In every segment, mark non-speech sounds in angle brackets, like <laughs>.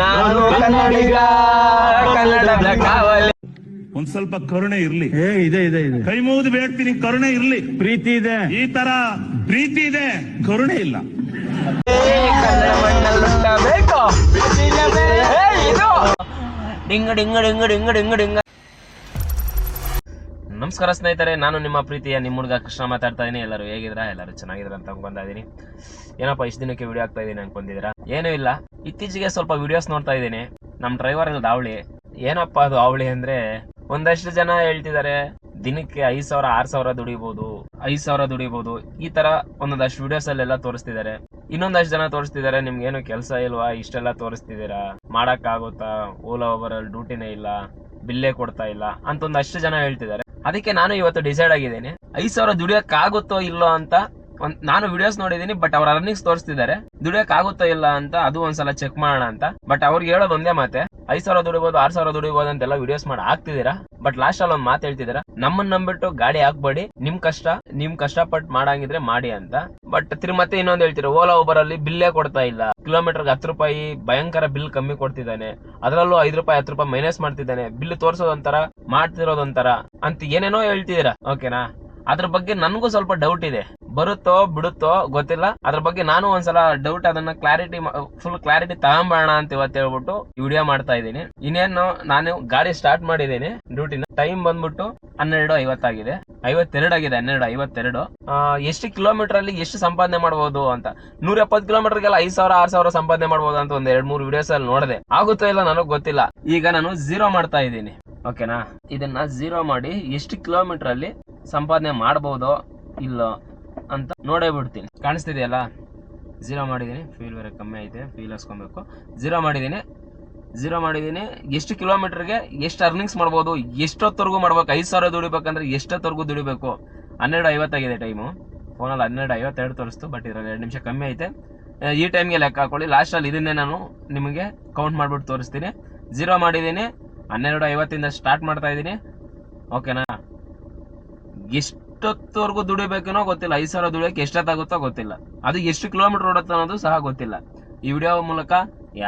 ನಾನು ಕನ್ನಡಿಗ ಕನ್ನಡದ ಕಾವಲಿ ಒಂದ್ ಸ್ವಲ್ಪ ಕರುಣೆ ಇರ್ಲಿ. ಏ ಇದೆ ಇದೆ ಇದೆ. ಕೈ ಮುಗಿದು ಬೇಡ್ತೀನಿ ಕರುಣೆ ಇರ್ಲಿ. ಪ್ರೀತಿ ಇದೆ. ಈ ತರ ಪ್ರೀತಿ ಇದೆ ಕರುಣೆ ಇಲ್ಲ. ಕನ್ನಡ ಮಣ್ಣಲ್ಲಿ ಹುಟ್ಟಬೇಕು. ಏ, ಇದು. ಡಿಂಗ ಡಿಂಗ ಡಿಂಗ ಡಿಂಗ ಡಿಂಗ ಡಿಂಗ. ನಮಸ್ಕಾರ ಸ್ನೇಹಿತರೆ, ನಾನು ನಿಮ್ಮ ಪ್ರೀತಿಯ ನಿಮ್ಮ ಹುಡುಗ ಕೃಷ್ಣ ಮಾತಾಡ್ತಾ ಇದ್ದೀನಿ ಎಲ್ಲರೂ ಹೇಗಿದ್ರ ಎಲ್ಲರೂ ಚೆನ್ನಾಗಿದ್ರ ಅಂತ ಅನ್ಕೊಂತಾ ಇದೀನಿ. ಏನಪ್ಪ, ಇಷ್ಟು ದಿನಕ್ಕೆ ವಿಡಿಯೋ ಆಗ್ತಾ ಇದೀನಿ ಅನ್ಕೊಂಡಿದ್ದೀರಾ? ಏನೂ ಇಲ್ಲ. ಇತ್ತೀಚೆಗೆ ಸ್ವಲ್ಪ ವಿಡಿಯೋಸ್ ನೋಡ್ತಾ ಇದ್ದೀನಿ ನಮ್ಮ ಡ್ರೈವರ್ ಅಲ್ಲಿ ಅವಳಿ ಏನಪ್ಪ ಅದು ಅವಳಿ ಅಂದ್ರೆ, ಒಂದಷ್ಟು ಜನ ಹೇಳ್ತಿದ್ದಾರೆ ದಿನಕ್ಕೆ ಐದ್ ಸಾವಿರ, ಆರ್ ಸಾವಿರ ದುಡಿಬಹುದು ಐದ್ ಸಾವಿರ ದುಡಿಬಹುದು ಈ ತರ ಒಂದೊಂದಷ್ಟು ವಿಡಿಯೋಸ್ ಅಲ್ಲೆಲ್ಲ ತೋರಿಸ್ತಿದ್ದಾರೆ ಇನ್ನೊಂದಷ್ಟು ಜನ ತೋರಿಸ್ತಿದ್ದಾರೆ ನಿಮ್ಗೆ ಏನು ಕೆಲಸ ಇಲ್ವಾ? ಇಷ್ಟೆಲ್ಲ ತೋರಿಸ್ತಿದ್ದೀರಾ ಮಾಡಕ್ ಆಗುತ್ತಾ ಓಲಾ ಅಲ್ಲಿ ಡ್ಯೂಟಿನೇ ಇಲ್ಲ ಬಿಲ್ಲೇ ಕೊಡ್ತಾ ಇಲ್ಲ ಅಂತ ಒಂದಷ್ಟು ಜನ ಹೇಳ್ತಿದ್ದಾರೆ ಅದಕ್ಕೆ ನಾನು ಇವತ್ತು ಡಿಸೈಡ್ ಆಗಿದ್ದೇನೆ. ಐದು ಸಾವಿರ ದುಡಿಯೋಕ್ಕಾಗುತ್ತೋ ಇಲ್ಲೋ ಅಂತ ಒಂದ್ ನಾನು ವಿಡಿಯೋಸ್ ನೋಡಿದೀನಿ ಬಟ್ ಅವ್ರ ಅರ್ನಿಂಗ್ಸ್ ತೋರಿಸ್ತಿದ್ದಾರೆ ದುಡಿಯಕ್ ಆಗುತ್ತಾ ಇಲ್ಲ ಅಂತ ಅದು ಒಂದ್ಸಲ ಚೆಕ್ ಮಾಡೋಣ ಅಂತ. ಬಟ್ ಅವ್ರಿಗೆ ಹೇಳೋದು ಒಂದೇ ಮಾತೆ, ಐದ್ ಸಾವಿರ ದುಡಿಬಹುದು ಆರ್ ಸಾವಿರ ದುಡಿಬಹುದು ಅಂತೆಲ್ಲ ವಿಡಿಯೋಸ್ ಮಾಡಿ ಹಾಕ್ತಿದ್ದೀರಾ ಬಟ್ ಲಾಸ್ಟ್ ಅಲ್ಲಿ ಒಂದ್ ಮಾತು ಹೇಳ್ತಿದ್ದೀರಾ ನಮ್ಮನ್ನ ನಂಬಿಟ್ಟು ಗಾಡಿ ಹಾಕ್ಬೇಡಿ, ನಿಮ್ ಕಷ್ಟ, ನಿಮ್ ಕಷ್ಟಪಟ್ಟು ಮಾಡಂಗಿದ್ರೆ ಮಾಡಿ ಅಂತ. ಬಟ್ ಮತ್ತೆ ಇನ್ನೊಂದು ಹೇಳ್ತೀರಾ ಓಲಾ ಓಬರ್ ಅಲ್ಲಿ ಬಿಲ್ಲೇ ಕೊಡ್ತಾ ಇಲ್ಲ. ಕಿಲೋಮೀಟರ್ಗೆ ಹತ್ತು ರೂಪಾಯಿ ಭಯಂಕರ ಬಿಲ್ ಕಮ್ಮಿ ಕೊಡ್ತಿದ್ದಾನೆ. ಅದರಲ್ಲೂ ಐದು ರೂಪಾಯಿ, ಹತ್ತು ರೂಪಾಯಿ ಮೈನಸ್ ಮಾಡ್ತಿದ್ದಾನೆ. ಬಿಲ್ ತೋರಿಸೋದೊಂಥರ, ಮಾಡ್ತಿರೋದೊಂಥರ. ಅಂತ ಏನೇನೋ ಹೇಳ್ತಿದ್ದೀರಾ ಓಕೆನಾ ಅದ್ರ ಬಗ್ಗೆ ನನಗೂ ಸ್ವಲ್ಪ ಡೌಟ್ ಇದೆ. ಬರುತ್ತೋ, ಬಿಡುತ್ತೋ ಗೊತ್ತಿಲ್ಲ. ಅದ್ರ ಬಗ್ಗೆ ನಾನು ಒಂದ್ಸಲ ಡೌಟ್ ಅದನ್ನ ಕ್ಲಾರಿಟಿ ಫುಲ್ ಕ್ಲಾರಿಟಿ ತಗೊಂಬೋಣ ಅಂತ ಇವತ್ತು ಹೇಳ್ಬಿಟ್ಟು ವಿಡಿಯೋ ಮಾಡ್ತಾ ಇದ್ದೀನಿ. ಇನ್ನೇನು ನಾನು ಗಾಡಿ ಸ್ಟಾರ್ಟ್ ಮಾಡಿದ್ದೀನಿ. ಡ್ಯೂಟಿನ ಟೈಮ್ ಬಂದ್ಬಿಟ್ಟು ಹನ್ನೆರಡು ಐವತ್ತಾಗಿದೆ ಐವತ್ತೆರಡು ಆಗಿದೆ, ಹನ್ನೆರಡು, ಐವತ್ತೆರಡು. ಎಷ್ಟು ಕಿಲೋಮೀಟರ್ ಅಲ್ಲಿ ಎಷ್ಟು ಸಂಪಾದನೆ ಮಾಡಬಹುದು ಅಂತ. ನೂರ ಎಪ್ಪತ್ತು ಕಿಲೋಮೀಟರ್ಗೆಲ್ಲ ಐದ್ ಸಾವಿರ, ಆರ್ ಸಾವಿರ ಸಂಪಾದನೆ ಮಾಡಬಹುದು ಅಂತ ಒಂದ್ ಎರಡ್ ಮೂರು ವಿಡಿಯೋಸ್ ಅಲ್ಲಿ ನೋಡಿದೆ. ಆಗುತ್ತೋ ಇಲ್ಲ ನನಗೆ ಗೊತ್ತಿಲ್ಲ. ಈಗ ನಾನು ಝೀರೋ ಮಾಡ್ತಾ ಇದ್ದೀನಿ. ಓಕೆನಾ ಇದನ್ನ ಜೀರೋ ಮಾಡಿ ಎಷ್ಟು ಕಿಲೋಮೀಟರ್ ಅಲ್ಲಿ ಸಂಪಾದನೆ ಮಾಡ್ಬೋದೋ ಇಲ್ಲೋ ಅಂತ ನೋಡೇ ಬಿಡ್ತೀನಿ. ಕಾಣಿಸ್ತಿದೆಯಲ್ಲ? ಝೀರೋ ಮಾಡಿದ್ದೀನಿ. ಫೀಲ್ ಬೇರೆ ಕಮ್ಮಿ ಐತೆ. ಫೀಲ್ ಹಸ್ಕೊಬೇಕು. ಝೀರೋ ಮಾಡಿದ್ದೀನಿ. ಝೀರೋ ಮಾಡಿದ್ದೀನಿ. ಎಷ್ಟು ಕಿಲೋಮೀಟರ್ಗೆ ಎಷ್ಟು ಅರ್ನಿಂಗ್ಸ್ ಮಾಡ್ಬೋದು? ಎಷ್ಟೊತ್ತವರೆಗೂ ಮಾಡ್ಬೇಕು? ಐದು ಸಾವಿರ ದುಡಿಬೇಕಂದ್ರೆ ಎಷ್ಟೊತ್ತವರೆಗೂ ದುಡಿಬೇಕು? ಹನ್ನೆರಡು ಐವತ್ತಾಗಿದೆ ಟೈಮು ಫೋನಲ್ಲಿ ಹನ್ನೆರಡು ಐವತ್ತೆರಡು ತೋರಿಸ್ತು ಬಟ್ ಇದ್ರಲ್ಲಿ ಎರಡು ನಿಮಿಷ ಕಮ್ಮಿ ಐತೆ. ಈ ಟೈಮ್ಗೆ ಲೆಕ್ಕ ಹಾಕೊಳ್ಳಿ. ಲಾಸ್ಟಲ್ಲಿ ಇದನ್ನೇ ನಾನು ನಿಮಗೆ ಕೌಂಟ್ ಮಾಡಿಬಿಟ್ಟು ತೋರಿಸ್ತೀನಿ. ಝೀರೋ ಮಾಡಿದ್ದೀನಿ. ಹನ್ನೆರಡು ಐವತ್ತಿಂದ ಸ್ಟಾರ್ಟ್ ಮಾಡ್ತಾ ಇದ್ದೀನಿ. ಓಕೆನಾ ಎಷ್ಟೊತ್ತವರೆಗೂ ದುಡಿಬೇಕೇನೋ ಗೊತ್ತಿಲ್ಲ. ಐದು ಸಾವಿರ ದುಡಿಯೋಕೆ ಎಷ್ಟೊತ್ತಾಗುತ್ತೋ ಗೊತ್ತಿಲ್ಲ. ಅದು ಎಷ್ಟು ಕಿಲೋಮೀಟರ್ ಓಡುತ್ತೆ ಅನ್ನೋದು ಸಹ ಗೊತ್ತಿಲ್ಲ. ಈ ವಿಡಿಯೋ ಮೂಲಕ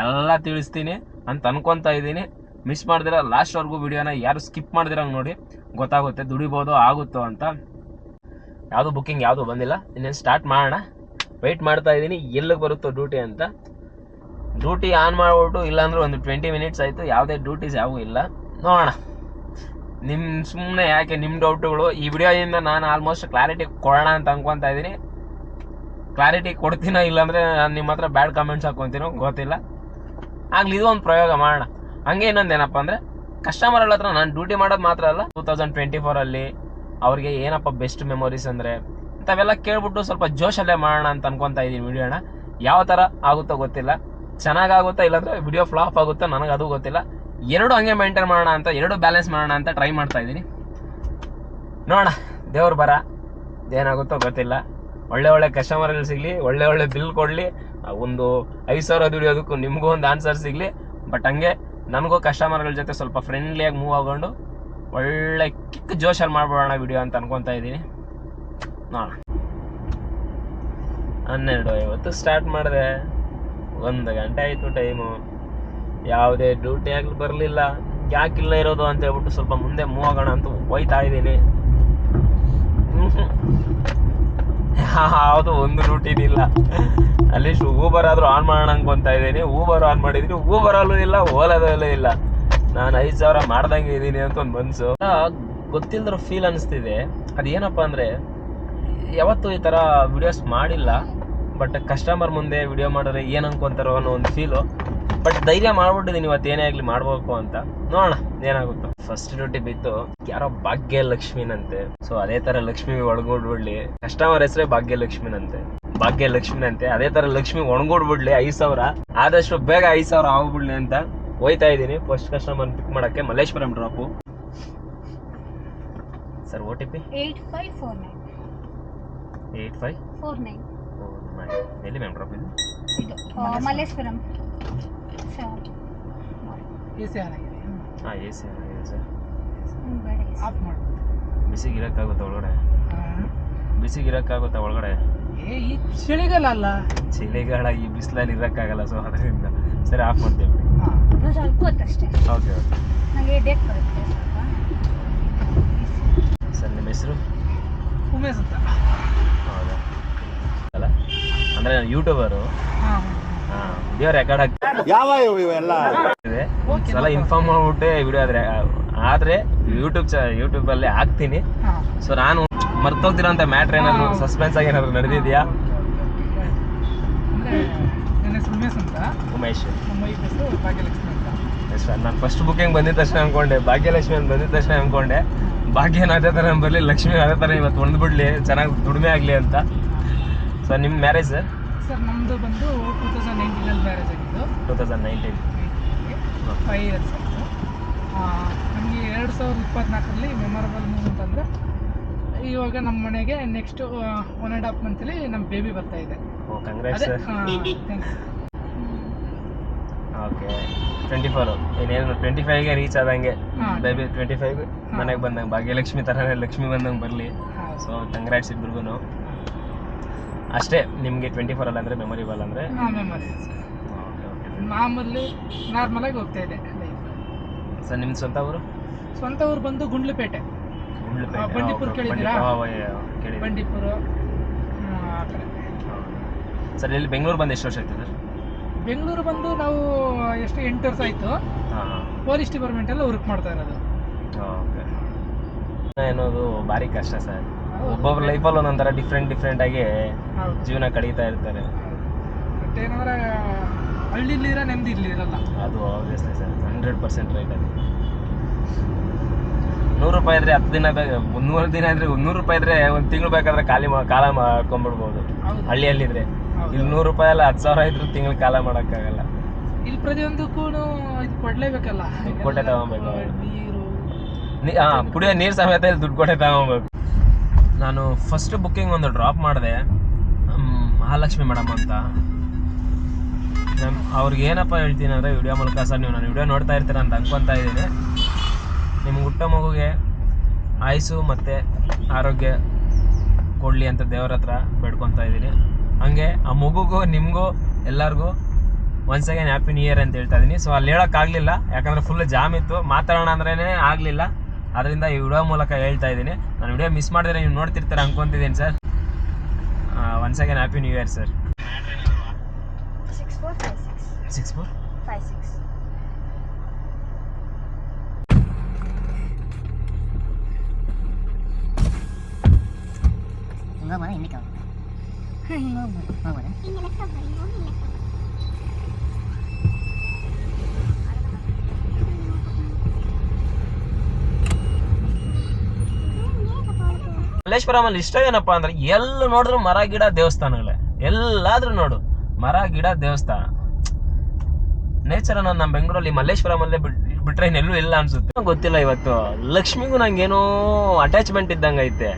ಎಲ್ಲ ತಿಳಿಸ್ತೀನಿ ಅಂತ ಅನ್ಕೊತಾ ಇದ್ದೀನಿ. ಮಿಸ್ ಮಾಡಿದ್ರೆ ಲಾಸ್ಟ್ವರೆಗೂ ವಿಡಿಯೋನ ಯಾರು ಸ್ಕಿಪ್ ಮಾಡಿದಿರಂಗೆ ನೋಡಿ. ಗೊತ್ತಾಗುತ್ತೆ, ದುಡಿಬೋದು, ಆಗುತ್ತೋ ಅಂತ. ಯಾವುದು ಬುಕ್ಕಿಂಗ್ ಯಾವುದು ಬಂದಿಲ್ಲ. ಇನ್ನೇನು ಸ್ಟಾರ್ಟ್ ಮಾಡೋಣ. ವೆಯ್ಟ್ ಮಾಡ್ತಾ ಇದ್ದೀನಿ, ಎಲ್ಲಿಗೆ ಬರುತ್ತೋ ಡ್ಯೂಟಿ ಅಂತ. ಡ್ಯೂಟಿ ಆನ್ ಮಾಡಿಬಿಟ್ಟು ಇಲ್ಲಾಂದ್ರೆ ಒಂದು ಟ್ವೆಂಟಿ ಮಿನಿಟ್ಸ್ ಆಯಿತು. ಯಾವುದೇ ಡ್ಯೂಟೀಸ್ ಯಾವೂ ಇಲ್ಲ. ನೋಡೋಣ. ನಿಮ್ಮ ಸುಮ್ಮನೆ ಯಾಕೆ ನಿಮ್ಮ ಡೌಟ್ಗಳು ಈ ವಿಡಿಯೋದಿಂದ ನಾನು ಆಲ್ಮೋಸ್ಟ್ ಕ್ಲಾರಿಟಿ ಕೊಡೋಣ ಅಂತ ಅನ್ಕೊಂತ ಇದ್ದೀನಿ. ಕ್ಲಾರಿಟಿ ಕೊಡ್ತೀನ ಇಲ್ಲಾಂದರೆ ನಾನು ನಿಮ್ಮ ಹತ್ರ ಬ್ಯಾಡ್ ಕಮೆಂಟ್ಸ್ ಹಾಕ್ಕೊತೀನೋ ಗೊತ್ತಿಲ್ಲ. ಆಗಲಿ, ಇದು ಒಂದು ಪ್ರಯೋಗ ಮಾಡೋಣ. ಹಂಗೆ ಇನ್ನೊಂದು ಏನಪ್ಪ ಅಂದರೆ ಕಸ್ಟಮರ್ ಹತ್ರ ನಾನು ಡ್ಯೂಟಿ ಮಾಡೋದು ಮಾತ್ರ ಅಲ್ಲ ಟೂ ತೌಸಂಡ್ ಟ್ವೆಂಟಿ ಫೋರಲ್ಲಿ ಅವ್ರಿಗೆ ಏನಪ್ಪ ಬೆಸ್ಟ್ ಮೆಮೊರೀಸ್ ಅಂದರೆ, ಇಂಥವೆಲ್ಲ ಕೇಳ್ಬಿಟ್ಟು ಸ್ವಲ್ಪ ಜೋಶಲ್ಲೇ ಮಾಡೋಣ ಅಂತ ಅನ್ಕೊಂತ ಇದ್ದೀನಿ ವಿಡಿಯೋನ. ಯಾವ ಥರ ಆಗುತ್ತೋ ಗೊತ್ತಿಲ್ಲ. ಚೆನ್ನಾಗಾಗುತ್ತಾ ಇಲ್ಲಾಂದರೆ ವಿಡಿಯೋ ಫ್ಲಾಪ್ ಆಗುತ್ತೋ ನನಗೆ ಅದು ಗೊತ್ತಿಲ್ಲ. ಎರಡು ಹಂಗೆ ಮೇಂಟೈನ್ ಮಾಡೋಣ ಅಂತ, ಎರಡು ಬ್ಯಾಲೆನ್ಸ್ ಮಾಡೋಣ ಅಂತ ಟ್ರೈ ಮಾಡ್ತಾ ಇದ್ದೀನಿ. ನೋಡೋಣ, ದೇವ್ರು ಬರ. ಏನಾಗುತ್ತೋ ಗೊತ್ತಿಲ್ಲ. ಒಳ್ಳೆ ಒಳ್ಳೆ ಕಸ್ಟಮರ್ಗಳು ಸಿಗಲಿ, ಒಳ್ಳೆ ಒಳ್ಳೆ ಬಿಲ್ ಕೊಡಲಿ ಒಂದು ಐದು ಸಾವಿರ ದುಡಿಯೋದಕ್ಕೂ ನಿಮಗೂ ಒಂದು ಆನ್ಸರ್ ಸಿಗಲಿ. ಬಟ್ ಹಂಗೆ ನನಗೂ ಕಸ್ಟಮರ್ಗಳ ಜೊತೆ ಸ್ವಲ್ಪ ಫ್ರೆಂಡ್ಲಿಯಾಗಿ ಮೂವ್ ಆಗೊಂಡು ಒಳ್ಳೆ ಕಿಕ್ ಜೋಶಲ್ಲಿ ಮಾಡ್ಬಿಡೋಣ ವಿಡಿಯೋ ಅಂತ ಅನ್ಕೊತಾ ಇದ್ದೀನಿ. ನೋಡೋಣ. ಹನ್ನೆರಡು ಐವತ್ತು ಸ್ಟಾರ್ಟ್ ಮಾಡಿದೆ. ಒಂದು ಗಂಟೆ ಆಯಿತು ಟೈಮು ಯಾವುದೇ ಡ್ಯೂಟಿ ಆಗಲಿ ಬರಲಿಲ್ಲ. ಯಾಕಿಲ್ಲ ಇರೋದು ಅಂತ ಹೇಳ್ಬಿಟ್ಟು ಸ್ವಲ್ಪ ಮುಂದೆ ಮೂವ್ ಆಗೋಣ ಅಂತ ಹೋಯ್ತಾ ಇದ್ದೀನಿ. <laughs> ಯಾವುದು ಒಂದು ರೂಟೀನ್ ಇಲ್ಲ ಅಲ್ಲಿ ಊಬರ್ ಆದರೂ ಆನ್ ಮಾಡೋಣ ಅನ್ಕೊಂತ ಇದ್ದೀನಿ. ಊಬರ್ ಆನ್ ಮಾಡಿದ್ದೀನಿ. ಊಬರಲ್ಲೂ ಇಲ್ಲ ಓಲಾದಲ್ಲೂ ಇಲ್ಲ. ನಾನು ಐದು ಸಾವಿರ ಮಾಡ್ದಂಗೆ ಇದ್ದೀನಿ ಅಂತ ಒಂದು ಮನಸ್ಸು ಗೊತ್ತಿಲ್ಲದ್ರ ಫೀಲ್ ಅನಿಸ್ತಿದೆ. ಅದೇನಪ್ಪ ಅಂದರೆ, ಯಾವತ್ತೂ ಈ ಥರ ವಿಡಿಯೋಸ್ ಮಾಡಿಲ್ಲ ಬಟ್ ಕಸ್ಟಮರ್ ಮುಂದೆ ವಿಡಿಯೋ ಮಾಡಿದ್ರೆ ಏನು ಅನ್ಕೊಂತಾರೋ ಅನ್ನೋ ಒಂದು ಫೀಲು ಬಟ್ ಧೈರ್ಯ ಮಾಡ್ಬಿಟ್ಟಿದ್ದೀನಿ ಇವತ್ತು ಏನೇ ಆಗಲಿ ಮಾಡ್ಬೇಕು ಅಂತ. ನೋಡೋಣ ಏನಾಗುತ್ತೋ. ಫಸ್ಟ್ ಡ್ಯೂಟಿ ಬಿತ್ತು. ಯಾರೋ ಭಾಗ್ಯ ಲಕ್ಷ್ಮಿನಂತೆ ಸೊ ಅದೇ ತರ ಲಕ್ಷ್ಮಿ ಒಳಗೂಡ್ಬಿಡ್ಲಿ ಕಸ್ಟಮರ್ ಹೆಸರೇ ಭಾಗ್ಯ ಲಕ್ಷ್ಮಿನಂತೆ ಭಾಗ್ಯ ಲಕ್ಷ್ಮಿನಂತೆ ಅದೇ ತರ ಲಕ್ಷ್ಮಿ ಒಣಗೂಡ್ಬಿಡ್ಲಿ ಐದು ಸಾವಿರ. ಆದಷ್ಟು ಬೇಗ ಐದು ಸಾವಿರ ಆಗ್ಬಿಡ್ಲಿ ಅಂತ ಹೋಯ್ತಾ ಇದ್ದೀನಿ. ಫಸ್ಟ್ ಕಸ್ಟಮರ್ ಪಿಕ್ ಮಾಡಕ್ಕೆ Malleshwaram drop sir O T P five four nine eight five four nine ಎಲ್ಲಿ ಮ್ಯಾಮ್ ಡ್ರಾಪ್ ಇದು? ಇದು ಆ, ಮಲ್ಲೇಶ್ವರಂ ಸರ್ ಹಾಂ ಎ ಸಿ ಆಗಿದೆ ಸರ್. ಎಸ್. ಆಫ್ ಮಾಡು. ಬಿಸಿಗೆ ಇರೋಕ್ಕಾಗುತ್ತಾ ಒಳಗಡೆ? ಬಿಸಿಗೆ ಇರೋಕ್ಕಾಗುತ್ತಾ ಒಳಗಡೆ? ಏ ಈ ಚಳಿಗಾಲ ಅಲ್ಲ ಚಳಿಗಾಲ ಈ ಬಿಸಿಲಲ್ಲಿ ಇರೋಕ್ಕಾಗಲ್ಲ ಸೊ ಅದರಿಂದ. ಸರಿ ಆಫ್ ಮಾಡ್ತೇವೆ. ಸ್ವಲ್ಪ ಓಕೆ ಓಕೆ. ನನಗೆ ಡೇಟ್ ಬರುತ್ತೆ ಸ್ವಲ್ಪ. ಸರ್ ನಿಮ್ಮ ಹೆಸರು? ಉಮೇಶ್ ಅಂತ. ಹೌದಾ? ಅಲ್ಲ ಅಂದರೆ ನಾನು ಯೂಟ್ಯೂಬರು ಹಾಂ. ಹಾಂ ವಿಡಿಯೋ ರೆಕಾರ್ಡ್ ಆಗ್ತದೆ ಯಾವ ಇವೆಲ್ಲ ಸಲ ಇನ್ಫಾರ್ಮ್ ಮಾಡ್ಬಿಟ್ಟೆ ವಿಡಿಯೋ ಆದ್ರೆ. ಆದ್ರೆ ಯೂಟ್ಯೂಬ್ ಯೂಟ್ಯೂಬ್ ಅಲ್ಲಿ ಹಾಕ್ತೀನಿ. ಹಾಂ. ಸೊ ನಾನು ಮರ್ತೋಗ್ತಿರೋಂಥ ಮ್ಯಾಟ್ರ್ ಏನಾದ್ರು. ಸಸ್ಪೆನ್ಸ್ ಆಗಿ ಏನಾದ್ರು ನಡೆದಿದ್ಯಾ? ಉಮೇಶ್ ಅಂತ? ಉಮೇಶ್. ನಮ್ಮ ವೈಫ್ ಹೆಸರು ಭಾಗ್ಯಲಕ್ಷ್ಮಿ ಅಂತ. ನಾನು ಫಸ್ಟ್ ಬುಕ್ಕಿಂಗ್ ಬಂದಿದ ತಕ್ಷಣ ಅನ್ಕೊಂಡೆ. ಭಾಗ್ಯಲಕ್ಷ್ಮಿ ಅಂತ ಬಂದಿದ ತಕ್ಷಣ ಅನ್ಕೊಂಡೆ. ಭಾಗ್ಯನ ಅದೇ ಥರ ಬರಲಿ ಲಕ್ಷ್ಮಿ ಅದೇ ಥರ ಇವತ್ತು ಹೊಂದ್ಬಿಡ್ಲಿ ಚೆನ್ನಾಗಿ ದುಡಿಮೆ ಆಗಲಿ ಅಂತ. ಸೊ ನಿಮ್ಮ ಮ್ಯಾರೇಜ್ ಸರ್ ಸರ್ ನಮ್ಮದು ಬಂದು ಟೂ ತೌಸಂಡ್ ನೈನ್ಟೀನಲ್ಲಿ ಮ್ಯಾರೇಜ್ ಆಗಿದ್ದು. Two thousand nineteen five years ಆಯಿತು. ನಮಗೆ ಎರಡು ಸಾವಿರದ ಇಪ್ಪತ್ನಾಲ್ಕರಲ್ಲಿ ಮೆಮೊರಬಲ್ ಮೂಮೆಂಟ್ ಅಂದರೆ ಇವಾಗ ನಮ್ಮ ಮನೆಗೆ ನೆಕ್ಸ್ಟ್ ಒನ್ ಆ್ಯಂಡ್ ಹಾಫ್ ಮಂತಲ್ಲಿ ನಮ್ಮ ಬೇಬಿ ಬರ್ತಾ ಇದೆ. ಅದೇ ಸರ್ ಓಕೆ. ಟ್ವೆಂಟಿ ಫೋರು ಇನ್ನೇನು ಟ್ವೆಂಟಿ ಫೈವ್ಗೆ ರೀಚ್ ಆದಂಗೆ. ಬೇಬಿ ಟ್ವೆಂಟಿ ಫೈವ್ ಮನೆಗೆ ಬಂದಂಗೆ ಭಾಗ್ಯಲಕ್ಷ್ಮಿ ಥರನೇ ಲಕ್ಷ್ಮಿ ಬಂದಂಗೆ ಬರಲಿ. ಸೊ ಕಂಗ್ರಾಟ್ಸ್ ಇಬ್ರಿಗೂ ಅಷ್ಟೇ ನಿಮಗೆ ಟ್ವೆಂಟಿ ಫೋರ್ ಅಲ್ಲ ಅಂದ್ರೆ ಮೆಮೊರಿಬಲ್ ಅಂದ್ರೆ? ಮಾಮೂಲಿ ನಾರ್ಮಲಾಗಿ ಹೋಗ್ತಾ ಇದೆ ಸರ್ ನಿಮ್ಮ ಸ್ವಂತ ಊರು? ಸ್ವಂತ ಊರು ಬಂದು ಗುಂಡ್ಲುಪೇಟೆ. ಬಂಡೀಪುರ ಕೇಳಿದ್ದೀರಾ? ಬಂಡೀಪುರ. ಸರ್ ಇಲ್ಲಿ ಬೆಂಗಳೂರು ಬಂದು ಎಷ್ಟು ವರ್ಷ ಆಯ್ತು ಸರ್? ಬೆಂಗಳೂರು ಬಂದು ನಾವು ಎಷ್ಟು ಎಂಟು ವರ್ಷ ಆಯಿತು. ಪೊಲೀಸ್ ಡಿಪಾರ್ಟ್ಮೆಂಟಲ್ಲಿ ವರ್ಕ್ ಮಾಡ್ತಾ ಇರೋದು. ಓಕೆ ಏನೋದು ಭಾರಿ ಕಷ್ಟ ಸರ್. ಒಬ್ಬೊಬ್ರ ಲೈಫಲ್ಲಿ ಒಂದೊಂಥರ ಡಿಫ್ರೆಂಟ್ ಡಿಫ್ರೆಂಟ್ ಆಗಿ ಹೌದು. ಜೀವನ ಕಳೀತಾ ಇರ್ತಾರೆ. ಬಟ್ ಏನಂದ್ರೆ ಹಳ್ಳಿಲಿರೋ ನೆಮ್ಮದಿ ಇಲ್ಲಿ ಇರಲ್ಲ. ಅದು obviously sir hundred percent right ಅದು ನೂರು ರೂಪಾಯಿ ಇದ್ರೆ ಹತ್ತು ದಿನ ಬೇಕು ಮುನ್ನೂರು ದಿನ ಇದ್ರೆ ನೂರು ರೂಪಾಯಿ ಇದ್ರೆ ಒಂದು ತಿಂಗಳು ಬೇಕಾದ್ರೆ ಖಾಲಿ ಮಾ ಕಾಲ ಮಾಡ್ಕೊಂಡ್ಬಿಡ್ಬೋದು. ಹೌದು. ಹಳ್ಳಿಯಲ್ಲಿದ್ರೆ ಹೌದು. ಇಲ್ಲಿ ನೂರು ರೂಪಾಯಿ ಅಲ್ಲ ಹತ್ತು ಸಾವಿರ ಇದ್ರೂ ತಿಂಗಳು ಕಾಲ ಮಾಡೋಕ್ಕಾಗಲ್ಲ. ಇಲ್ಲಿ ಪ್ರತಿಯೊಂದಕ್ಕೂ ಇದು ಕೊಡ್ಲೇಬೇಕಲ್ಲ ದುಡ್ಡು ಕೊಟ್ಟೆ ತಗೊಬೇಕು. ನೀರು. ನೀ ಹಾಂ ಕುಡಿಯೋ ನೀರು ಸಮೇತ ಇಲ್ಲಿ ದುಡ್ಡು ಕೊಟ್ಟೆ ತಗೊಬೇಕು ನಾನು ಫಸ್ಟ್ ಬುಕ್ಕಿಂಗ್ ಒಂದು ಡ್ರಾಪ್ ಮಾಡಿದೆ. ಮಹಾಲಕ್ಷ್ಮಿ ಮೇಡಮ್ ಅಂತ. ಅವ್ರಿಗೆ ಏನಪ್ಪ ಹೇಳ್ತೀನಿ ಅಂದರೆ ವಿಡಿಯೋ ಮೂಲಕ ಸರ್, ನೀವು ನಾನು ವಿಡಿಯೋ ನೋಡ್ತಾ ಇರ್ತೀರ ಅಂತ ಅನ್ಕೊತಾ ಇದ್ದೀನಿ. ನಿಮ್ಗೆ ಹುಟ್ಟ ಮಗುಗೆ ಆಯಸ್ಸು ಮತ್ತು ಆರೋಗ್ಯ ಕೊಡಲಿ ಅಂತ ದೇವ್ರ ಹತ್ರ ಬೇಡ್ಕೊತಾ ಇದ್ದೀನಿ. ಹಂಗೆ ಆ ಮಗುಗೂ, ನಿಮಗೂ, ಎಲ್ಲರಿಗೂ once again happy new year ಅಂತ ಹೇಳ್ತಾ ಇದ್ದೀನಿ. ಸೊ ಅಲ್ಲಿ ಹೇಳೋಕ್ಕಾಗಲಿಲ್ಲ, ಯಾಕಂದರೆ ಫುಲ್ ಜಾಮ್ ಇತ್ತು. ಮಾತಾಡೋಣ ಅಂದ್ರೇ ಆಗಲಿಲ್ಲ. ಅದರಿಂದ ಈ ವಿಡಿಯೋ ಮೂಲಕ ಹೇಳ್ತಾ ಇದ್ದೀನಿ. ನಾನು ವಿಡಿಯೋ ಮಿಸ್ ಮಾಡಿದ್ರೆ ನೀವು ನೋಡ್ತಿರ್ತಾರೆ ಅನ್ಕೊಂತಿದ್ದೀನಿ sir. One second happy new year sir six four five six six four five six ಹೋಗ್ಬೋದಾ ಹಿಂದಕ್ಕೆ ಹೋಗ್ಬೋದು ಹೋಗ್ಬೋದಾ ಮಲ್ಲೇಶ್ವರಮಲ್ಲಿ ಇಷ್ಟ ಏನಪ್ಪಾ ಅಂದ್ರೆ ಎಲ್ಲ ನೋಡಿದ್ರು ಮರ, ಗಿಡ, ದೇವಸ್ಥಾನಗಳೇ. ಎಲ್ಲಾದ್ರೂ ನೋಡು. ಮರ, ಗಿಡ, ದೇವಸ್ಥಾನ. ನೇಚರ್ ಅನ್ನೋ ನಮ್ಮ ಬೆಂಗಳೂರಲ್ಲಿ ಮಲ್ಲೇಶ್ವರಮಲ್ಲೇ ಬಿಟ್ ಬಿಟ್ರೆ ಇನ್ನೆಲ್ಲೂ ಇಲ್ಲ ಅನ್ಸುತ್ತೆ. ಗೊತ್ತಿಲ್ಲ ಇವತ್ತು. ಲಕ್ಷ್ಮಿಗೂ ನಂಗೇನೋ ಅಟ್ಯಾಚ್ಮೆಂಟ್ ಇದ್ದಂಗೆ ಐತೆ.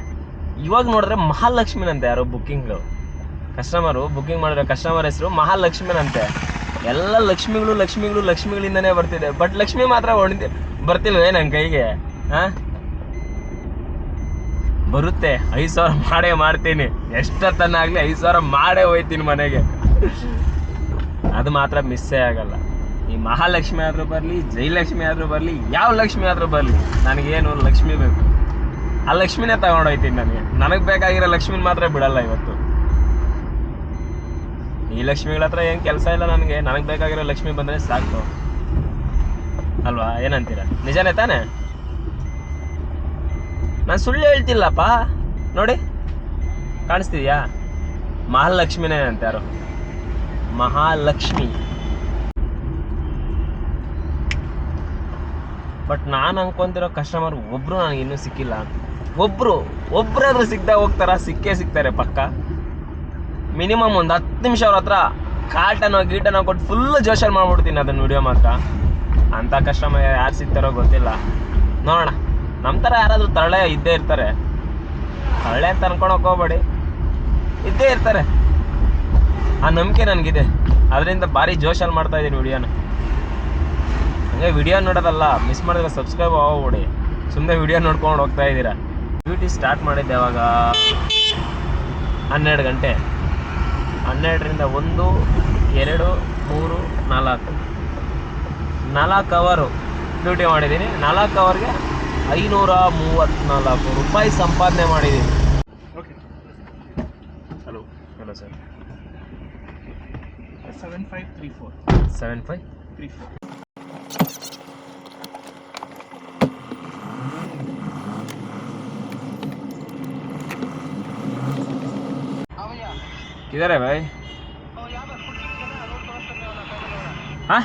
ಇವಾಗ ನೋಡಿದ್ರೆ ಮಹಾಲಕ್ಷ್ಮಿನಂತೆ ಯಾರೋ ಬುಕ್ಕಿಂಗ್ ಕಸ್ಟಮರು ಬುಕ್ಕಿಂಗ್ ಮಾಡಿದ್ರೆ ಕಸ್ಟಮರ್ ಹೆಸರು ಮಹಾಲಕ್ಷ್ಮಿನಂತೆ. ಎಲ್ಲ ಲಕ್ಷ್ಮಿಗಳು ಲಕ್ಷ್ಮಿಗಳು ಲಕ್ಷ್ಮಿಗಳಿಂದನೇ ಬರ್ತಿದೆ. ಬಟ್ ಲಕ್ಷ್ಮಿ ಮಾತ್ರ ಹೊಡೆದಿ ಬರ್ತಿಲ್ವೇ ನನ್ನ ಕೈಗೆ? ಹಾ? ಬರುತ್ತೆ. ಐದು ಸಾವಿರ ಮಾಡೇ ಮಾಡ್ತೀನಿ. ಎಷ್ಟೊತ್ತನ್ನಾಗ್ಲಿ ಐದು ಸಾವಿರ ಮಾಡೇ ಹೋಯ್ತೀನಿ ಮನೆಗೆ. ಅದು ಮಾತ್ರ ಮಿಸ್ಸೇ ಆಗಲ್ಲ. ಈ ಮಹಾಲಕ್ಷ್ಮಿ ಆದರೂ ಬರಲಿ, ಜಯಲಕ್ಷ್ಮಿ ಆದರೂ ಬರಲಿ, ಯಾವ ಲಕ್ಷ್ಮಿ ಆದರೂ ಬರಲಿ, ನನಗೇನು ಲಕ್ಷ್ಮಿ ಬೇಕು. ಆ ಲಕ್ಷ್ಮಿನೇ ತಗೊಂಡೋಯ್ತೀನಿ ನನಗೆ ನನಗೆ ಬೇಕಾಗಿರೋ ಲಕ್ಷ್ಮಿ ಮಾತ್ರ ಬಿಡಲ್ಲ ಇವತ್ತು. ಈ ಲಕ್ಷ್ಮಿಗಳ ಹತ್ರ ಏನು ಕೆಲಸ ಇಲ್ಲ ನನಗೆ. ನನಗೆ ಬೇಕಾಗಿರೋ ಲಕ್ಷ್ಮಿ ಬಂದರೆ ಸಾಕು. ಅಲ್ವಾ? ಏನಂತೀರ? ನಿಜನೇ ತಾನೇ? ನಾನು ಸುಳ್ಳು ಹೇಳ್ತಿಲ್ಲಪ್ಪ. ನೋಡಿ, ಕಾಣಿಸ್ತಿದ್ಯಾ? ಮಹಾಲಕ್ಷ್ಮಿನೇ ಅಂತ ಯಾರು? ಮಹಾಲಕ್ಷ್ಮಿ. ಬಟ್ ನಾನು ಅನ್ಕೊಂತಿರೋ ಕಸ್ಟಮರ್ ಒಬ್ರು ನನಗೆ ಇನ್ನೂ ಸಿಕ್ಕಿಲ್ಲ. ಒಬ್ರು, ಒಬ್ರಾದ್ರೂ ಸಿಗ್ದಾಗ ಹೋಗ್ತಾರ? ಸಿಕ್ಕೇ ಸಿಗ್ತಾರೆ ಪಕ್ಕ. ಮಿನಿಮಮ್ ಒಂದು ಹತ್ತು ನಿಮಿಷ ಅವ್ರ ಹತ್ರ ಕಾಟನೋ ಗೀಟನೋ ಕೊಟ್ಟು ಫುಲ್ ಜೋಶಲ್ಲಿ ಮಾಡ್ಬಿಡ್ತೀನಿ ಅದನ್ನ ವಿಡಿಯೋ ಮಾತ್ರ. ಅಂಥ ಕಸ್ಟಮರ್ ಯಾರು ಸಿಗ್ತಾರೋ ಗೊತ್ತಿಲ್ಲ. ನೋಡೋಣ. ನಮ್ಮ ಥರ ಯಾರಾದರೂ ತರಳೆ ಇದ್ದೇ ಇರ್ತಾರೆ. ತರಳೆ ಅಂತ ಅನ್ಕೊಂಡು ಹೋಗ್ಬೇಡಿ. ಇದ್ದೇ ಇರ್ತಾರೆ. ಆ ನಂಬಿಕೆ ನನಗಿದೆ. ಅದರಿಂದ ಭಾರಿ ಜೋಶಲ್ಲಿ ಮಾಡ್ತಾ ಇದ್ದೀನಿ ವಿಡಿಯೋನ. ಹಂಗೆ ವಿಡಿಯೋ ನೋಡೋದಲ್ಲ ಮಿಸ್ ಮಾಡಿದ್ರೆ ಸಬ್ಸ್ಕ್ರೈಬ್ ಆಗೋಗ್ಬಿಡಿ ಸುಮ್ಮನೆ ವಿಡಿಯೋ ನೋಡ್ಕೊಂಡು ಹೋಗ್ತಾ ಇದ್ದೀರಾ. ಡ್ಯೂಟಿ ಸ್ಟಾರ್ಟ್ ಮಾಡಿದ್ದೆ ಅವಾಗ ಹನ್ನೆರಡು ಗಂಟೆ. ಹನ್ನೆರಡರಿಂದ ಒಂದು, ಎರಡು, ಮೂರು, ನಾಲ್ಕು. ನಾಲ್ಕು ಅವರು ಡ್ಯೂಟಿ ಮಾಡಿದ್ದೀನಿ. ನಾಲ್ಕು ಅವರ್ಗೆ ಐನೂರ ಮೂವತ್ತ್ನಾಲ್ಕು ರೂಪಾಯಿ ಸಂಪಾದನೆ ಮಾಡಿದ್ದೀನಿ hello hello sir seven five three four seven five three four किधर है भाई हाँ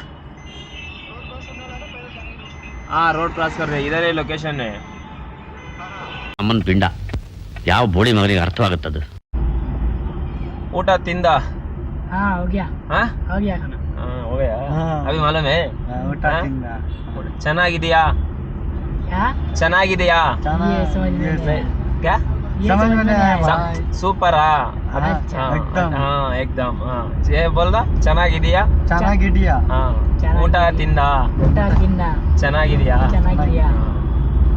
हाँ रोड क्रॉस कर रहे हैं। इधर ही लोकेशन है ಅಮ್ಮನ ಪಿಂಡ ಯಾವ ಬೋಳಿ ಮಗನಿಗೆ ಅರ್ಥವಾಗುತ್ತದು ಊಟ ತಿಂದ हाँ हो गया हाँ हो गया खाना हाँ, हो गया हाँ। अभी मालूम है ಊಟ हाँ? ತಿಂದ ಚೆನ್ನಾಗಿದೆಯಾ क्या ಚೆನ್ನಾಗಿದೆಯಾ ये समझ में नहीं आया। क्या ये समझ में नहीं आया ಸ- ಸೂಪರಾ अच्छा, हाँ, एकदम। हाँ एकदम हाँ ಏ ಬೋಲ್ದ ಚೆನ್ನಾಗಿದೆಯಾ ಚೆನ್ನಾಗಿದೆಯಾ ಹಾ ಚೆನ್ನಾಗಿದೆ. ಊಟ ತಿಂದ ಊಟ ತಿಂದ ಚೆನ್ನಾಗಿದೆಯಾ ಚೆನ್ನಾಗಿದೆಯಾ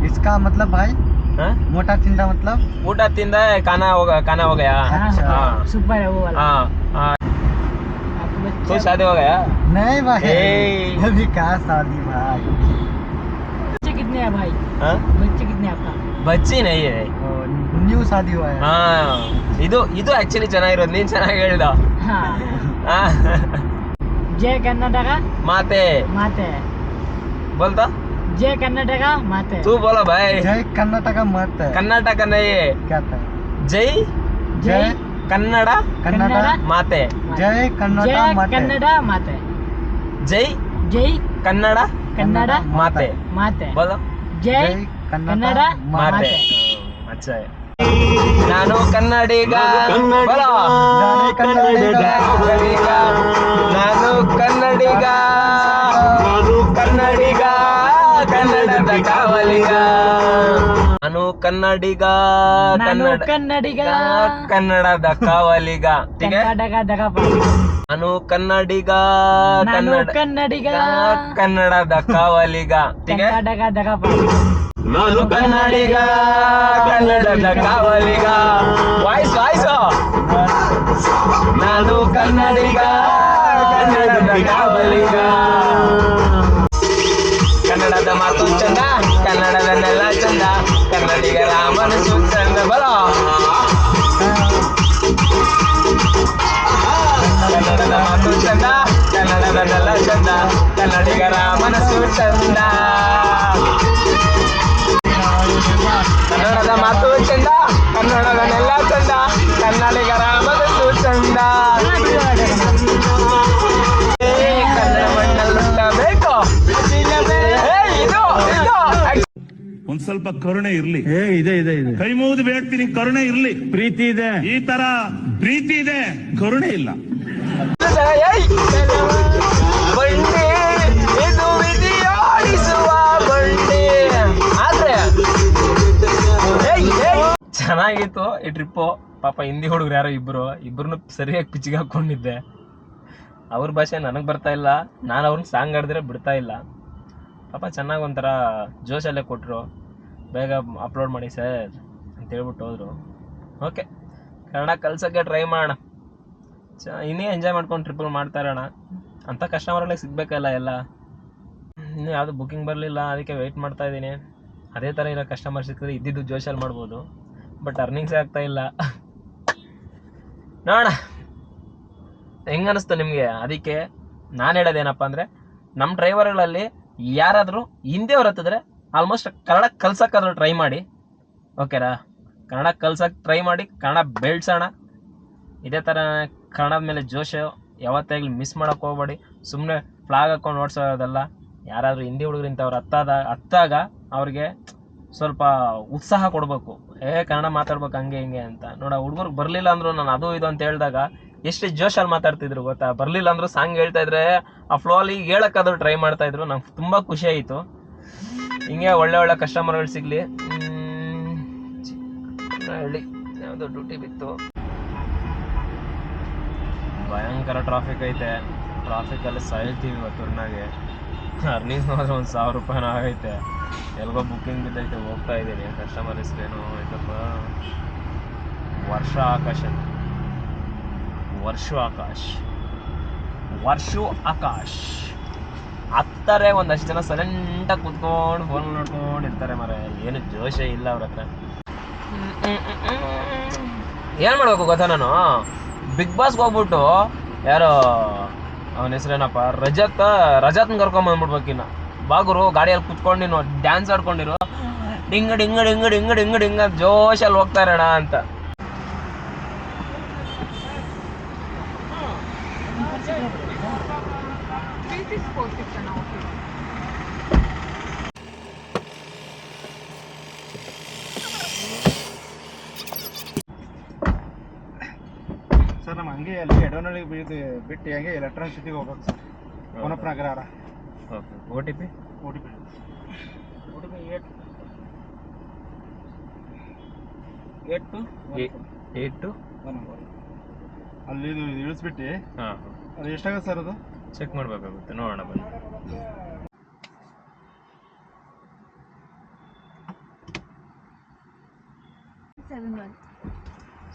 इसका मतलब भाई हाँ? मोटा चिंता मतलब ಊಟ ತಿಂದ खाना हो गया खाना हो गया अच्छा। हाँ सुपर है वो वाला हाँ हाँ आपको बच्चे तो शादी हो गया नहीं भाई ए। अभी कहा शादी भाई बच्चे कितने हैं भाई हाँ? बच्चे कितने हैं आपका ಬಚ್ಚಿ ನೈ है ನ್ಯೂ ಶಾದಿ ಹುआ ಹಾ ಇದು ಇದು ಆಕ್ಚುಲಿ ಚೆನ್ನಾಗಿರೋದು ನೀನ್ ಚೆನ್ನಾಗಿ ಹೇಳ್ದ. ಹಾ. ಹಾ, ಜಯ ಕರ್ನಾಟಕ ಮಾತೆ. ಮಾತೆ. ಬೋಲ್ತಾ? ಜಯ ಕರ್ನಾಟಕ ಮಾತೆ. ತೂ ಬೋಲೋ ಭಾಯ್ ಜೈ ಕರ್ನಾಟಕ ಮಾತೆ. ಕರ್ನಾಟಕ ನೈ. ಜೈ. ಜೈ ಕನ್ನಡ. ಕನ್ನಡ ಮಾತೆ. ಜೈ ಕನ್ನಡ ಜಯ ಮಾತೆ. ಕನ್ನಡ ಮಾತೆ. ಜೈ. ಜೈ ಕನ್ನಡ. ಕನ್ನಡ ಮಾತೆ. ಮಾತೆ. ಬೋಲೋ ಜೈ ಜೈ ಕನ್ನಡ ಮಾತೆ. ಅಚ್ಚಾ ನಾನು ಕನ್ನಡಿಗ. ನಾನು ಕನ್ನಡಿಗ. ನಾನು ಕನ್ನಡಿಗ. ನಾನು ಕನ್ನಡಿಗ. ಕನ್ನಡದ ಕಾವಲಿಗ. ನಾನು ಕನ್ನಡಿಗ. ಕನ್ನಡ ಕನ್ನಡಿಗ. ಕನ್ನಡದ ಕಾವಲಿಗ. ನಾನು ಕನ್ನಡಿಗ. ಕನ್ನಡ ಕನ್ನಡಿಗ. ಕನ್ನಡದ ಕಾವಲಿಗ. ನಾನು ಕನ್ನಡಿಗ ಕನ್ನಡದ ಕಾವಲಿಗ ವಾಯ್ಸ್ ವಾಯ್ಸ್ ನಾನು ಕನ್ನಡಿಗ ಕನ್ನಡದ ಕಾವಲಿಗ ಕನ್ನಡದ ಮಾತು ಚಂದ ಕನ್ನಡದ ನೆಲ ಚಂದ ಕನ್ನಡಿಗರ ಮನಸ್ಸು ಚಂದ ಬಲೋ ಕನ್ನಡದ ಮಾತು ಚಂದ ಕನ್ನಡದ ನೆಲ ಚಂದ ಕನ್ನಡಿಗರ ಮನಸ್ಸು ಚಂದ ಸ್ವಲ್ಪ ಕರುಣೆ ಇರ್ಲಿ. ಏ ಇದೆ ಇದೆ ಇದೆ. ಕೈ ಮುಗಿದು ಬೇಡ್ತೀನಿ ಕರುಣೆ ಇರ್ಲಿ. ಪ್ರೀತಿ ಇದೆ. ಈ ತರ ಪ್ರೀತಿ ಇದೆ ಕರುಣೆ ಇಲ್ಲ! ಚೆನ್ನಾಗಿತ್ತು ಈ ಟ್ರಿಪ್ಪು ಪಾಪ ಹಿಂದಿ ಹುಡುಗರು ಯಾರೋ ಇಬ್ರು ಇಬ್ಬರನ್ನು ಸರಿಯಾಗಿ ಪಿಚ್ಚಿಗೆ ಹಾಕೊಂಡಿದ್ದೆ. ಅವ್ರ ಭಾಷೆ ನನಗೆ ಬರ್ತಾ ಇಲ್ಲ ನಾನು ಅವ್ರನ್ನ ಸಾಂಗ್ ಆಡಿದ್ರೆ ಬಿಡ್ತಾ ಇಲ್ಲ. ಪಾಪ ಚೆನ್ನಾಗಿ ಒಂಥರ ಜೋಶಲ್ಲೇ ಕೊಟ್ಟರು ಬೇಗ ಅಪ್ಲೋಡ್ ಮಾಡಿ ಸರ್ ಅಂತ ಹೇಳ್ಬಿಟ್ಟು ಹೋದ್ರು. ಓಕೆ ಕನ್ನಡ ಕಲ್ಸೋಕ್ಕೆ ಟ್ರೈ ಮಾಡೋಣ. ಚ, ಇನ್ನೇ ಎಂಜಾಯ್ ಮಾಡ್ಕೊಂಡು ಟ್ರಿಪ್ಪಲ್ ಮಾಡ್ತಾ ಇರೋಣ. ಅಂಥ ಕಸ್ಟಮರ್ಗಳಿಗೆ ಸಿಗಬೇಕಲ್ಲ ಎಲ್ಲ. ಇನ್ನೂ ಯಾವುದು ಬುಕಿಂಗ್ ಬರಲಿಲ್ಲ, ಅದಕ್ಕೆ ವೆಯ್ಟ್ ಮಾಡ್ತಾ ಇದ್ದೀನಿ. ಅದೇ ಥರ ಇರೋ ಕಸ್ಟಮರ್ ಸಿಕ್ಕಿದ್ರೆ ಇದ್ದಿದ್ದು ಜೋಶಲ್ಲಿ ಮಾಡ್ಬೋದು. ಬಟ್ ಅರ್ನಿಂಗ್ಸೇ ಆಗ್ತಾ ಇಲ್ಲ. ನೋಡೋಣ. ಹೆಂಗನಿಸ್ತು ನಿಮಗೆ? ಅದಕ್ಕೆ ನಾನು ಹೇಳೋದೇನಪ್ಪ ಅಂದರೆ ನಮ್ಮ ಡ್ರೈವರ್ಗಳಲ್ಲಿ ಯಾರಾದರೂ ಹಿಂದೆ ಅವ್ರು ಹತ್ತಿದ್ರೆ ಆಲ್ಮೋಸ್ಟ್ ಕನ್ನಡ ಕಲ್ಸಕ್ಕಾದ್ರೂ ಟ್ರೈ ಮಾಡಿ. ಓಕೆನಾ ಕನ್ನಡ ಕಲ್ಸಕ್ಕೆ ಟ್ರೈ ಮಾಡಿ ಕನ್ನಡ ಬೆಳ್ಸೋಣ ಇದೇ ಥರ ಕನ್ನಡದ ಮೇಲೆ ಜೋಶ ಯಾವತ್ತಾಗಲಿ ಮಿಸ್ ಮಾಡೋಕೆ ಹೋಗ್ಬೇಡಿ. ಸುಮ್ಮನೆ ಫ್ಲಾಗ್ ಹಾಕೊಂಡು ಓಡಿಸೋದಲ್ಲ ಯಾರಾದರೂ ಹಿಂದಿ ಹುಡುಗರು ಇಂಥವ್ರು ಹತ್ತಾದ ಹತ್ತಾಗ ಅವ್ರಿಗೆ ಸ್ವಲ್ಪ ಉತ್ಸಾಹ ಕೊಡಬೇಕು. ಏ ಕನ್ನಡ ಮಾತಾಡ್ಬೇಕು ಹಂಗೆ, ಹಿಂಗೆ ಅಂತ. ನೋಡ, ಹುಡುಗರು ಬರಲಿಲ್ಲ ಅಂದ್ರು ನಾನು ಅದು ಇದು ಅಂತ ಹೇಳಿದಾಗ ಎಷ್ಟು ಜೋಶಲ್ಲಿ ಮಾತಾಡ್ತಿದ್ರು ಗೊತ್ತಾ? ಬರಲಿಲ್ಲ ಅಂದರೂ ಸಾಂಗ್ ಹೇಳ್ತಾ ಇದ್ರೆ ಆ ಫ್ಲೋ ಅಲ್ಲಿ ಹೇಳೋಕ್ಕಾದ್ರು ಟ್ರೈ ಮಾಡ್ತಾಯಿದ್ರು ನಂಗೆ ತುಂಬ ಖುಷಿ ಆಯಿತು. ಹಿಂಗೆ ಒಳ್ಳೆ ಒಳ್ಳೆ ಕಸ್ಟಮರ್ಗಳು ಸಿಗಲಿ. ಹೇಳಿ ಯಾವುದೋ ಡ್ಯೂಟಿ ಬಿತ್ತು. ಭಯಂಕರ ಟ್ರಾಫಿಕ್ ಐತೆ. ಟ್ರಾಫಿಕಲ್ಲಿ ಸಾಯ್ತೀವಿ ಇವತ್ತು ಊರ್ನಾಗೆ. ಅರ್ನಿಂಗ್ಸ್ ಮಾತ್ರ ಒಂದು ಸಾವಿರ ರೂಪಾಯಿನ ಆಗೈತೆ. ಎಲ್ಗೋ ಬುಕ್ಕಿಂಗ್ ಬಿದ್ದೈತೆ, ಹೋಗ್ತಾ ಇದ್ದೀನಿ. ಕಸ್ಟಮರ್ ಹೆಸ್ರೇನು ಆಯ್ತಪ್ಪ ವರ್ಷ ಆಕಾಶ. ವರ್ಷು ಆಕಾಶ್. ವರ್ಷ ಆಕಾಶ್. ಹತ್ತಾರೆ ಒಂದಷ್ಟು ಜನ ಸೈಲೆಂಟಾಗಿ ಕುತ್ಕೊಂಡು ಫೋನ್ ನೋಡ್ಕೊಂಡು ಇರ್ತಾರೆ ಮರ ಏನು ಜೋಶೇ ಇಲ್ಲ ಅವ್ರ ಹತ್ರ. ಏನು ಮಾಡ್ಬೇಕು ಗೊತ್ತಾ ನಾನು? ಬಿಗ್ ಬಾಸ್ಗೆ ಹೋಗ್ಬಿಟ್ಟು ಯಾರೋ ಅವನ ಹೆಸರೇನಪ್ಪ? ರಜತ್, ರಜತ್ನ ಕರ್ಕೊಂಬಂದ್ಬಿಡ್ಬೇಕಿನ್ನ ಬಾಗುರು ಗಾಡಿಯಲ್ಲಿ ಕುತ್ಕೊಂಡು ನೀನು ಡ್ಯಾನ್ಸ್ ಆಡ್ಕೊಂಡಿರು. ಡಿಂಗ್ ಡಿಂಗ್ ಡಿಂಗ್ ಡಿಂಗ್ ಡಿಂಗ್ ಡಿಂಗ್ ಜೋಶಲ್ಲಿ ಹೋಗ್ತಾರಣ ಅಂತ ತ್ರೀ ಸಿಕ್ಸ್ ಫೋರ್ ಸಿಕ್ಸ್ ಅಣ್ಣ ಓಕೆ ಸರ್ ನಮ್ಮ ಹಂಗೆ ಅಲ್ಲಿ ಬೀದಿ ಬಿಟ್ಟು ಹೆಂಗೆ ಎಲೆಕ್ಟ್ರಾನಿಕ್ ಸಿಟಿಗೆ ಹೋಗ್ಬೇಕು ಸರ್. ವನಪ್ಪ ನಗರ okay O T P O T P O T P eight eight two eight two one ಅಲ್ಲಿ ಇದು ಇಳಿಸ್ಬಿಟ್ಟು. ಹಾಂ. ಅದು ಎಷ್ಟಾಗುತ್ತೆ ಸರ್ ಅದು? ಚೆಕ್ ಮಾಡಬೇಕಾಗುತ್ತೆ. ನೋಡೋಣ ಬನ್ನಿ. Seven one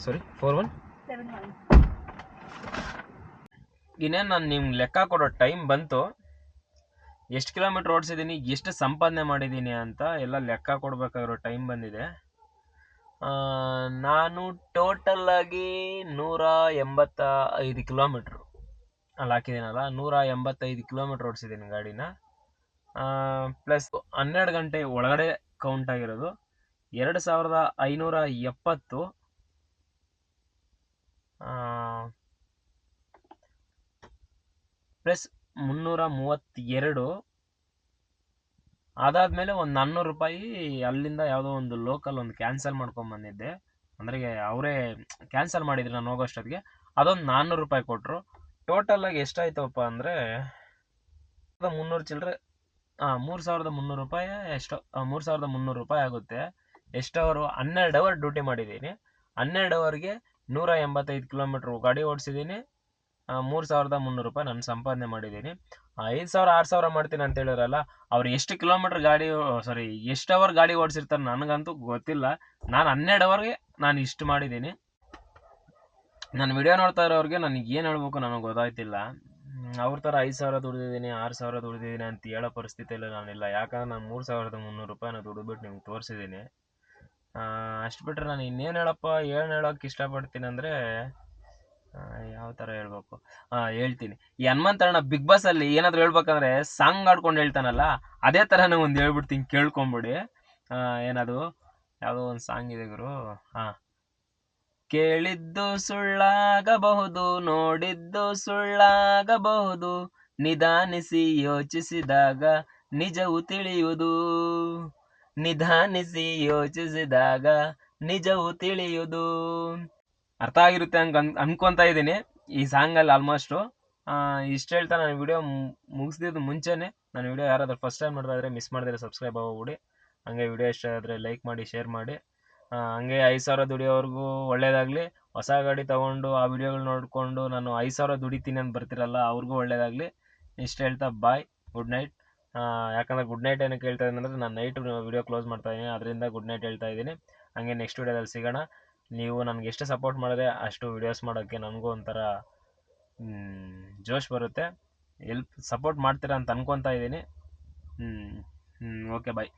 sorry four one seven one ಇನ್ನೇನು ನಾನು ನಿಮ್ಗೆ ಲೆಕ್ಕ ಕೊಡೋ ಟೈಮ್ ಬಂತು. ಎಷ್ಟು ಕಿಲೋಮೀಟ್ರ್ ಓಡಿಸಿದ್ದೀನಿ ಎಷ್ಟು ಸಂಪಾದನೆ ಮಾಡಿದ್ದೀನಿ ಅಂತ ಎಲ್ಲ ಲೆಕ್ಕ ಕೊಡಬೇಕಾಗಿರೋ ಟೈಮ್ ಬಂದಿದೆ. ನಾನು ಟೋಟಲ್ ಆಗಿ ನೂರ ಎಂಬತ್ತ ಐದು ಕಿಲೋಮೀಟ್ರು. ಅಲ್ಲಿ ಹಾಕಿದ್ದೀನಲ್ಲ, ನೂರ ಎಂಬತ್ತೈದು ಕಿಲೋಮೀಟ್ರ್ ಓಡಿಸಿದ್ದೀನಿ ಗಾಡಿನ. ಪ್ಲಸ್ ಹನ್ನೆರಡು ಗಂಟೆ ಒಳಗಡೆ ಕೌಂಟ್ ಆಗಿರೋದು. ಎರಡು ಸಾವಿರದ ಐನೂರ ಎಪ್ಪತ್ತು. ಪ್ಲಸ್ ಮುನ್ನೂರ ಮೂವತ್ತೆರಡು ಅದಾದಮೇಲೆ ಒಂದು ನಾನ್ನೂರು ರೂಪಾಯಿ ಅಲ್ಲಿಂದ ಯಾವುದೋ ಒಂದು ಲೋಕಲ್ ಒಂದು ಕ್ಯಾನ್ಸಲ್ ಮಾಡ್ಕೊಂಬಂದಿದ್ದೆ ಅಂದರೆ ಅವರೇ ಕ್ಯಾನ್ಸಲ್ ಮಾಡಿದ್ರು ನಾನು ಹೋಗೋಷ್ಟೊತ್ತಿಗೆ ಅದೊಂದು ನಾನ್ನೂರು ರೂಪಾಯಿ ಕೊಟ್ಟರು ಟೋಟಲಾಗಿ ಎಷ್ಟಾಯ್ತಪ್ಪ ಅಂದರೆ ಮುನ್ನೂರು ಚಿಲ್ಲರೆ ಹಾಂ ಮೂರು ಸಾವಿರದ ಮುನ್ನೂರು ರೂಪಾಯಿ ಎಷ್ಟೋ ಮೂರು ಸಾವಿರದ ಮುನ್ನೂರು ರೂಪಾಯಿ ಆಗುತ್ತೆ. ಎಷ್ಟು ಅವರು ಹನ್ನೆರಡು ಅವರ್ ಡ್ಯೂಟಿ ಮಾಡಿದ್ದೀನಿ. ಹನ್ನೆರಡು ಅವರ್ಗೆ ನೂರ ಎಂಬತ್ತೈದು ಕಿಲೋಮೀಟ್ರ್ ಗಾಡಿ ಓಡಿಸಿದ್ದೀನಿ. ಮೂರು ಸಾವಿರದ ಮುನ್ನೂರು ರೂಪಾಯಿ ನಾನು ಸಂಪಾದನೆ ಮಾಡಿದ್ದೀನಿ. ಐದು ಸಾವಿರ, ಆರು ಸಾವಿರ ಮಾಡ್ತೀನಿ ಅಂತ ಹೇಳಿರಲ್ಲ ಅವ್ರು ಎಷ್ಟು ಕಿಲೋಮೀಟರ್ ಗಾಡಿ ಸಾರಿ ಎಷ್ಟು ಅವರ್ ಗಾಡಿ ಓಡಿಸಿರ್ತಾರೆ ನನಗಂತೂ ಗೊತ್ತಿಲ್ಲ. ನಾನು ಹನ್ನೆರಡು ಅವರ್ಗೆ ನಾನು ಇಷ್ಟು ಮಾಡಿದ್ದೀನಿ. ನಾನು ವಿಡಿಯೋ ನೋಡ್ತಾ ಇರೋರಿಗೆ ನನಗೆ ಏನು ಹೇಳ್ಬೇಕು ನನಗೆ ಗೊತ್ತಾಯ್ತಿಲ್ಲ. ಅವ್ರ ಥರ ಐದು ಸಾವಿರ ದುಡಿದಿದ್ದೀನಿ, ಆರು ಸಾವಿರ ದುಡಿದಿದ್ದೀನಿ ಅಂತ ಹೇಳೋ ಪರಿಸ್ಥಿತಿಯಲ್ಲಿ ನಾನಿಲ್ಲ. ಯಾಕಂದ್ರೆ ನಾನು ಮೂರು ಸಾವಿರದ ಮುನ್ನೂರು ರೂಪಾಯಿನ ದುಡಿದ್ಬಿಟ್ಟು ನಿಮ್ಗೆ ತೋರಿಸಿದ್ದೀನಿ. ಅಷ್ಟು ಬಿಟ್ಟರೆ ನಾನು ಇನ್ನೇನು ಹೇಳಪ್ಪ, ಏನು ಹೇಳೋಕ್ಕೆ ಇಷ್ಟಪಡ್ತೀನಿ ಅಂದರೆ ಯಾವ ತರ ಹೇಳ್ಬೇಕು? ಹಾ ಹೇಳ್ತೀನಿ. ಈ ಹನುಮಂತಣ್ಣ ಬಿಗ್ ಬಾಸಲ್ಲಿ ಏನಾದರೂ ಹೇಳ್ಬೇಕಂದ್ರೆ ಸಾಂಗ್ ಆಡ್ಕೊಂಡು ಹೇಳ್ತಾನಲ್ಲ, ಅದೇ ಥರನೇ ಒಂದು ಹೇಳ್ಬಿಡ್ತೀನಿ, ಕೇಳ್ಕೊಂಬಿಡಿ. ಏನದು? ಯಾವುದೋ ಒಂದು ಸಾಂಗ್ ಇದೆ ಗುರು. ಹಾ ಕೇಳಿದ್ದು ಸುಳ್ಳಾಗಬಹುದು, ನೋಡಿದ್ದು ಸುಳ್ಳಾಗಬಹುದು, ನಿಧಾನಿಸಿ ಯೋಚಿಸಿದಾಗ ನಿಜವು ತಿಳಿಯುವುದು. ನಿಧಾನಿಸಿ ಯೋಚಿಸಿದಾಗ ನಿಜವು ತಿಳಿಯುವುದು. ಅರ್ಥ ಆಗಿರುತ್ತೆ ಹಂಗೆ ಅನ್ ಅನ್ಕೊತಾ ಇದ್ದೀನಿ. ಈ ಸಾಂಗಲ್ಲಿ ಆಲ್ಮೋಸ್ಟು ಇಷ್ಟು ಹೇಳ್ತಾ ನಾನು ವಿಡಿಯೋ ಮುಗಿಸ್ದಿದ್ದು ಮುಂಚೆನೇ. ನಾನು ವಿಡಿಯೋ ಯಾರಾದ್ರೂ ಫಸ್ಟ್ ಟೈಮ್ ನೋಡಿದ್ರೆ ಇದ್ರೆ ಮಿಸ್ ಮಾಡಿದ್ರೆ ಸಬ್ಸ್ಕ್ರೈಬ್ ಆಗೋಗ್ಬಿಡಿ ಹಂಗೆ ವಿಡಿಯೋ ಇಷ್ಟ ಆದರೆ ಲೈಕ್ ಮಾಡಿ ಶೇರ್ ಮಾಡಿ. ಹಂಗೆ ಐದು ಸಾವಿರ ದುಡಿಯೋವರೆಗೂ ಒಳ್ಳೇದಾಗಲಿ. ಹೊಸ ಗಾಡಿ ತೊಗೊಂಡು ಆ ವಿಡಿಯೋಗಳು ನೋಡಿಕೊಂಡು ನಾನು ಐದು ಸಾವಿರ ದುಡಿತೀನಿ ಅಂತ ಬರ್ತಿರಲ್ಲ, ಅವ್ರಿಗೂ ಒಳ್ಳೇದಾಗಲಿ. ಇಷ್ಟು ಹೇಳ್ತಾ ಬಾಯ್ ಗುಡ್ ನೈಟ್ ಯಾಕಂದರೆ ಗುಡ್ ನೈಟ್ ಏನಕ್ಕೆ ಹೇಳ್ತಾ ಇದ್ದೀನಿ ಅಂದರೆ, ನಾನು ನೈಟ್ ವಿಡಿಯೋ ಕ್ಲೋಸ್ ಮಾಡ್ತಾ ಇದ್ದೀನಿ. ಅದರಿಂದ ಗುಡ್ ನೈಟ್ ಹೇಳ್ತಾ ಇದ್ದೀನಿ. ಹಂಗೆ ನೆಕ್ಸ್ಟ್ ವಿಡಿಯೋದಲ್ಲಿ ಸಿಗೋಣ. ನೀವು ನನಗೆ ಎಷ್ಟು ಸಪೋರ್ಟ್ ಮಾಡಿದ್ರೆ ಅಷ್ಟು ವಿಡಿಯೋಸ್ ಮಾಡೋಕ್ಕೆ ನನಗೂ ಒಂಥರ ಜೋಶ್ ಬರುತ್ತೆ. ಎಲ್ಪ್ ಸಪೋರ್ಟ್ ಮಾಡ್ತೀರಾ ಅಂತ ಅನ್ಕೊತಾ ಇದ್ದೀನಿ. Okay bye